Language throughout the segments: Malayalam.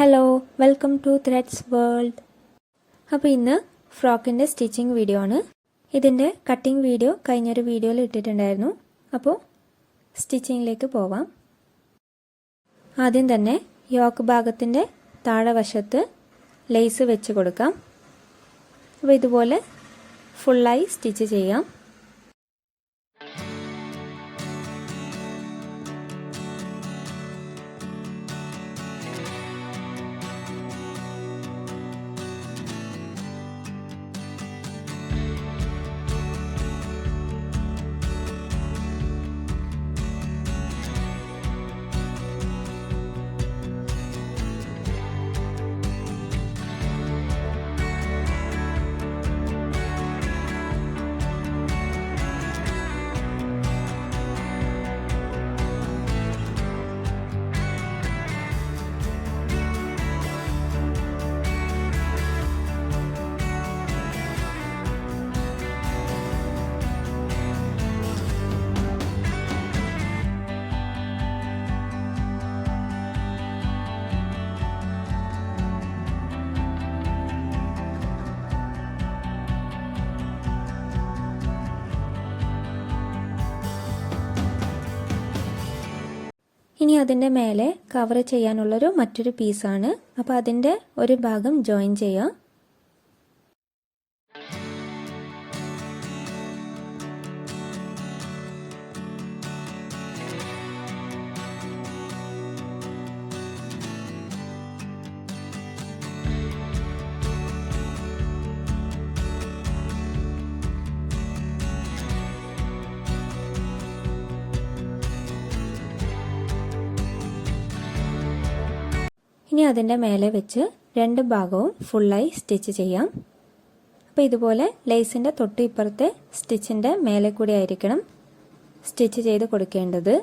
Hello welcome to threads world അപ്പോൾ ഇന്ന് ഫ്രോക്കിന്റെ സ്റ്റിച്ചിങ് വീഡിയോ ആണ്. ഇതിന്റെ കട്ടിംഗ് വീഡിയോ കഴിഞ്ഞൊരു വീഡിയോയിൽ ഇട്ടിട്ടുണ്ടായിരുന്നു. അപ്പോൾ സ്റ്റിച്ചിങ്ങിലേക്ക് പോവാം. ആദ്യം തന്നെ യോക്ക് ഭാഗത്തിന്റെ താഴെ വശത്ത് ലേസ് വെച്ച് കൊടുക്കാം. അപ്പോൾ ഇതുപോലെ ഫുള്ളായി സ്റ്റിച്ച് ചെയ്യാം. ഇനി അതിന്റെ മേലെ കവർ ചെയ്യാനുള്ളൊരു മറ്റൊരു പീസാണ് അപ്പോൾ അതിന്റെ ഒരു ഭാഗം ജോയിൻ ചെയ്യാം. ഇനി അതിന്റെ മേലെ വെച്ച് രണ്ട് ഭാഗവും ഫുള്ളായി സ്റ്റിച്ച് ചെയ്യാം. അപ്പോൾ ഇതുപോലെ ലേസിന്റെ തൊട്ട് ഇപ്പുറത്തെ സ്റ്റിച്ചിന്റെ മേലെ കൂടി ആയിരിക്കണം സ്റ്റിച്ച് ചെയ്ത് കൊടുക്കേണ്ടത്.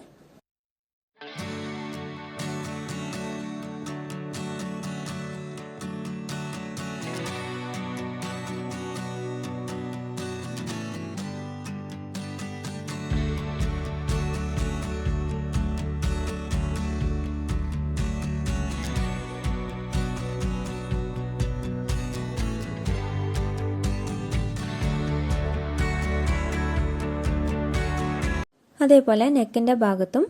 അതേപോലെ നെക്കിന്റെ ഭാഗത്തും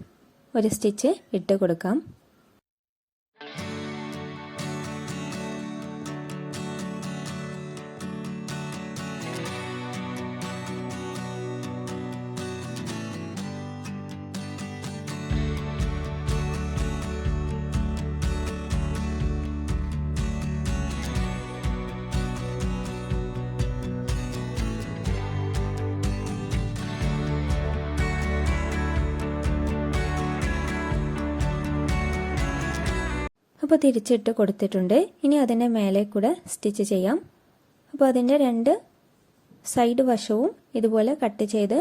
ഒരു സ്റ്റിച്ച് ഇട്ട് കൊടുക്കാം. അപ്പോൾ തിരിച്ചിട്ട് കൊടുത്തിട്ടുണ്ട്. ഇനി അതിന്റെ മേലെ കൂടെ സ്റ്റിച്ച് ചെയ്യാം. അപ്പോൾ അതിന്റെ രണ്ട് സൈഡ് വശവും ഇതുപോലെ കട്ട് ചെയ്ത്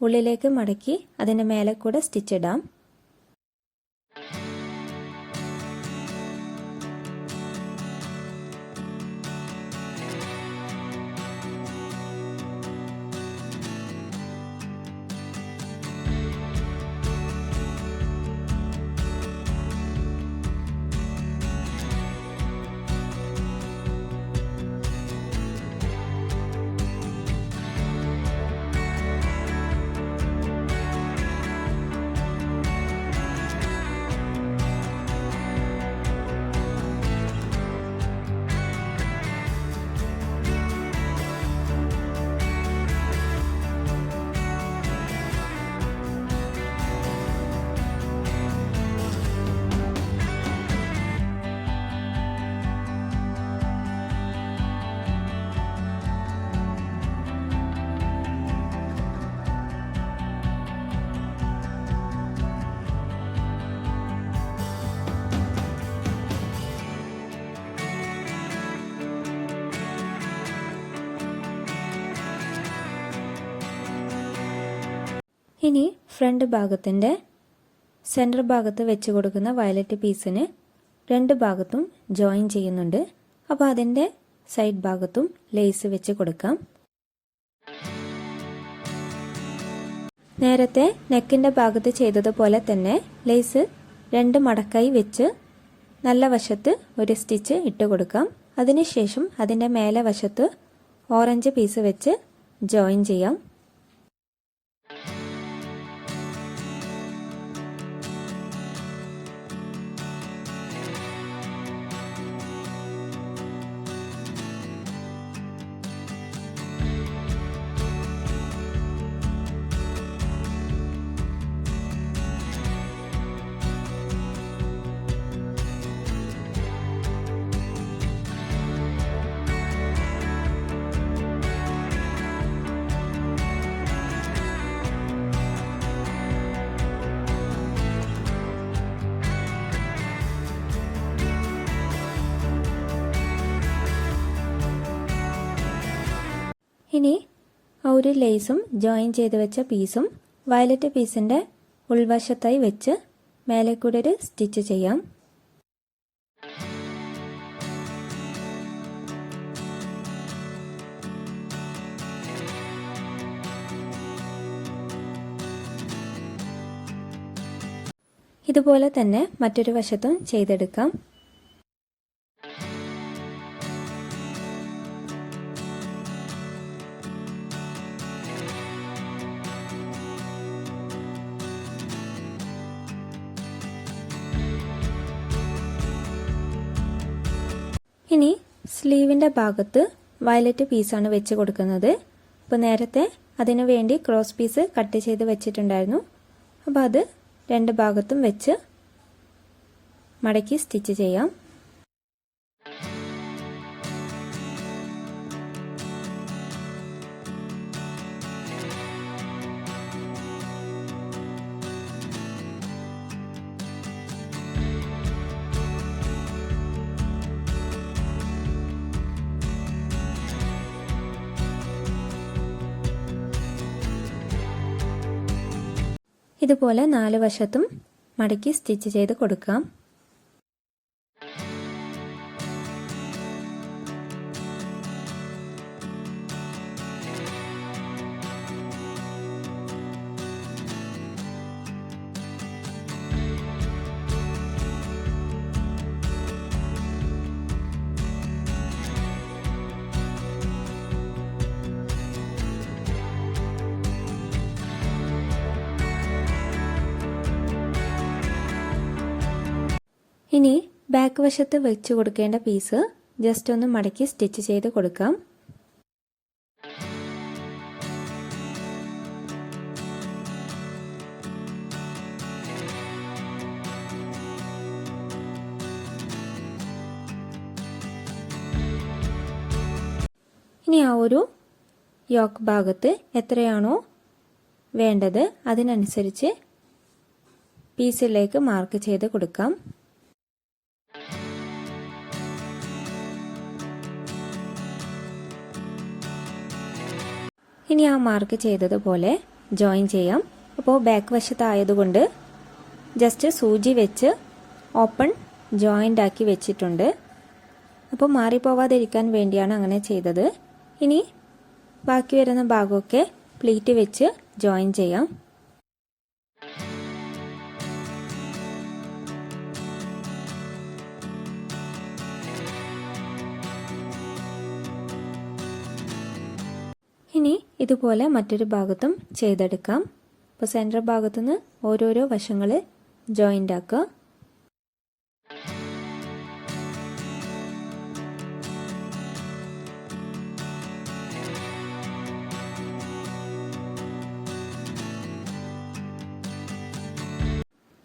ഉള്ളിലേക്ക് മടക്കി അതിന്റെ മേലെ കൂടെ സ്റ്റിച്ച് ഇടാം. ഇനി ഫ്രണ്ട് ഭാഗത്തിന്റെ സെന്റർ ഭാഗത്ത് വെച്ച് കൊടുക്കുന്ന വയലറ്റ് പീസിന് രണ്ട് ഭാഗത്തും ജോയിൻ ചെയ്യുന്നുണ്ട്. അപ്പോൾ അതിന്റെ സൈഡ് ഭാഗത്തും ലേസ് വെച്ച് കൊടുക്കാം. നേരത്തെ നെക്കിന്റെ ഭാഗത്ത് ചെയ്തതുപോലെ തന്നെ ലേസ് രണ്ട് മടക്കായി വെച്ച് നല്ല വശത്ത് ഒരു സ്റ്റിച്ച് ഇട്ട് കൊടുക്കാം. അതിനുശേഷം അതിന്റെ മേലെ വശത്ത് ഓറഞ്ച് പീസ് വെച്ച് ജോയിൻ ചെയ്യാം. ഇനി ഒരു ലേസും ജോയിൻ ചെയ്ത് വെച്ച പീസും വയലറ്റ് പീസിന്റെ ഉൾവശത്തായി വെച്ച് മേലെ കൂടെ ഒരു സ്റ്റിച്ച് ചെയ്യാം. ഇതുപോലെ തന്നെ മറ്റൊരു വശത്തും ചെയ്തെടുക്കാം. സ്ലീവിന്റെ ഭാഗത്ത് വയലറ്റ് പീസാണ് വെച്ച് കൊടുക്കുന്നത്. അപ്പോൾ നേരത്തെ അതിനു വേണ്ടി ക്രോസ് പീസ് കട്ട് ചെയ്ത് വെച്ചിട്ടുണ്ടായിരുന്നു. അപ്പോൾ അത് രണ്ട് ഭാഗത്തും വെച്ച് മടക്കി സ്റ്റിച്ച് ചെയ്യാം. ഇതുപോലെ നാല് വശത്തും മടക്കി സ്റ്റിച്ച് ചെയ്ത് കൊടുക്കാം. ഇനി ബാക്ക് വശത്ത് വെച്ച് കൊടുക്കേണ്ട പീസ് ജസ്റ്റ് ഒന്ന് മടക്കി സ്റ്റിച്ച് ചെയ്ത് കൊടുക്കാം. ഇനി ആ ഒരു യോക്ക് ഭാഗത്ത് എത്രയാണോ വേണ്ടത് അതിനനുസരിച്ച് പീസിലേക്ക് മാർക്ക് ചെയ്ത് കൊടുക്കാം. ഇനി ആ മാർക്ക് ചെയ്തതുപോലെ ജോയിൻ ചെയ്യാം. അപ്പോൾ ബാക്ക് വശത്തായതുകൊണ്ട് ജസ്റ്റ് സൂചി വെച്ച് ഓപ്പൺ ജോയിന്റ് ആക്കി വെച്ചിട്ടുണ്ട്. അപ്പോൾ മാറിപ്പോവാതിരിക്കാൻ വേണ്ടിയാണ് അങ്ങനെ ചെയ്തത്. ഇനി ബാക്കി വരുന്ന ഭാഗമൊക്കെ പ്ലീറ്റ് വെച്ച് ജോയിൻ ചെയ്യാം. ഇതുപോലെ മറ്റൊരു ഭാഗത്തും ചെയ്തെടുക്കാം. അപ്പോൾ സെന്റർ ഭാഗത്തുനിന്ന് ഓരോരോ വശങ്ങൾ ജോയിന്റ് ആക്കുക.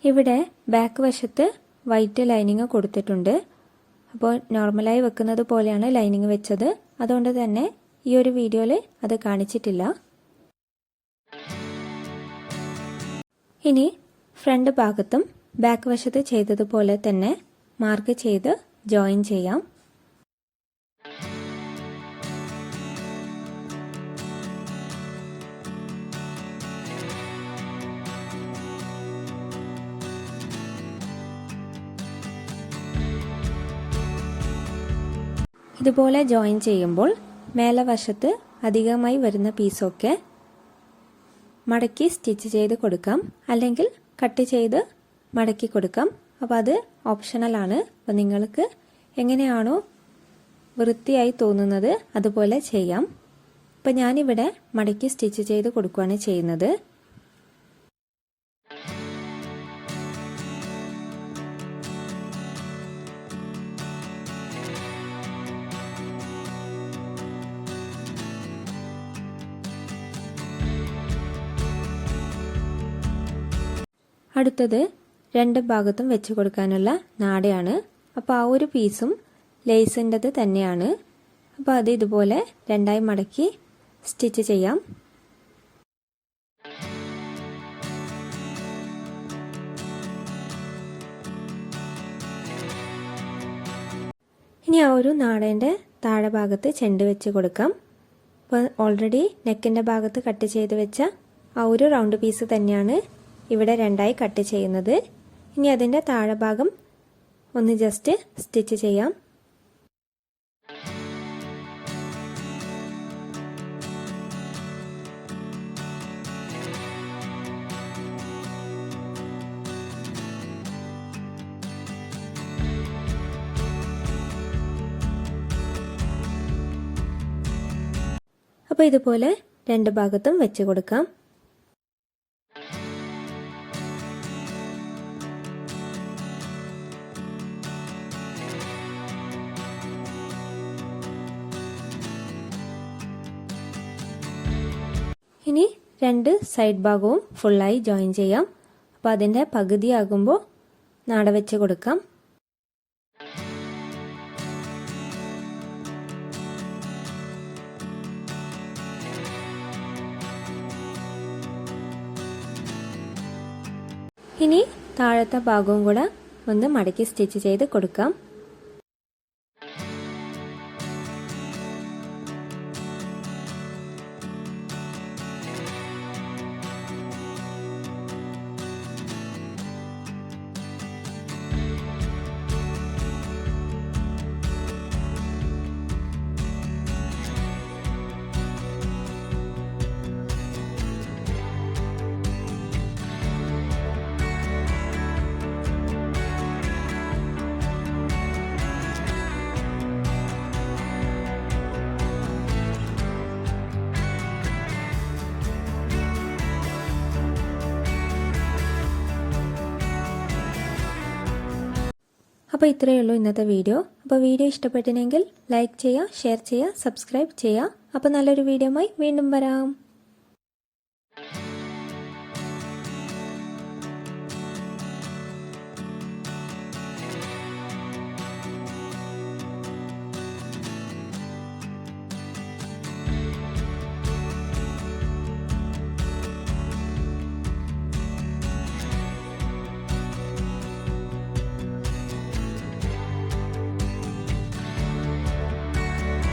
ഇവിടെ ബാക്ക് വശത്ത് വൈറ്റ് ലൈനിങ് കൊടുത്തിട്ടുണ്ട്. അപ്പോൾ നോർമലായി വെക്കുന്നത് പോലെയാണ് ലൈനിങ് വെച്ചത്. അതുകൊണ്ട് തന്നെ ഈ ഒരു വീഡിയോയിൽ അത് കാണിച്ചിട്ടില്ല. ഇനി ഫ്രണ്ട് ഭാഗത്തും ബാക്ക് വശത്ത് ചെയ്തതുപോലെ തന്നെ മാർക്ക് ചെയ്ത് ജോയിൻ ചെയ്യാം. ഇതുപോലെ ജോയിൻ ചെയ്യുമ്പോൾ മേലെ വശത്ത് അധികമായി വരുന്ന പീസൊക്കെ മടക്കി സ്റ്റിച്ച് ചെയ്ത് കൊടുക്കാം. അല്ലെങ്കിൽ കട്ട് ചെയ്ത് മടക്കി കൊടുക്കാം. അപ്പോൾ അത് ഓപ്ഷണലാണ് അപ്പോൾ നിങ്ങൾക്ക് എങ്ങനെയാണോ വൃത്തിയായി തോന്നുന്നത് അതുപോലെ ചെയ്യാം. ഇപ്പം ഞാനിവിടെ മടക്കി സ്റ്റിച്ച് ചെയ്ത് കൊടുക്കുകയാണ് ചെയ്യുന്നത്. അടുത്തത് രണ്ട് ഭാഗത്തും വെച്ച് കൊടുക്കാനുള്ള നാടയാണ്. അപ്പോൾ ആ ഒരു പീസും ലേസിന്റെത് തന്നെയാണ്. അപ്പോൾ അത് ഇതുപോലെ രണ്ടായി മടക്കി സ്റ്റിച്ച് ചെയ്യാം. ഇനി ആ ഒരു നാടേന്റെ താഴെ ഭാഗത്ത് ചെണ്ട് വെച്ച് കൊടുക്കാം. അപ്പോൾ ഓൾറെഡി നെക്കിന്റെ ഭാഗത്ത് കട്ട് ചെയ്ത് വെച്ച ആ ഒരു റൗണ്ട് പീസ് തന്നെയാണ് ഇവിടെ രണ്ടായി കട്ട് ചെയ്യുന്നത്. ഇനി അതിന്റെ താഴെഭാഗം ഒന്ന് ജസ്റ്റ് സ്റ്റിച്ച് ചെയ്യാം. അപ്പോൾ ഇതുപോലെ രണ്ട് ഭാഗത്തും വെച്ച് കൊടുക്കാം. രണ്ട് സൈഡ് ഭാഗവും ഫുള്ളായി ജോയിൻ ചെയ്യാം. അപ്പോൾ അതിന്റെ പകുതിയാകുമ്പോൾ നാട വെച്ച് കൊടുക്കാം. ഇനി താഴത്തെ ഭാഗവും കൂടെ ഒന്ന് മടക്കി സ്റ്റിച്ച് ചെയ്ത് കൊടുക്കാം. അപ്പോൾ ഇത്രയേ ഉള്ളൂ ഇന്നത്തെ വീഡിയോ. അപ്പോൾ വീഡിയോ ഇഷ്ടപ്പെട്ടിനെങ്കിൽ ലൈക്ക് ചെയ്യുക ഷെയർ ചെയ്യുക സബ്സ്ക്രൈബ് ചെയ്യുക. അപ്പോൾ നല്ലൊരു വീഡിയോയുമായി വീണ്ടും വരാം.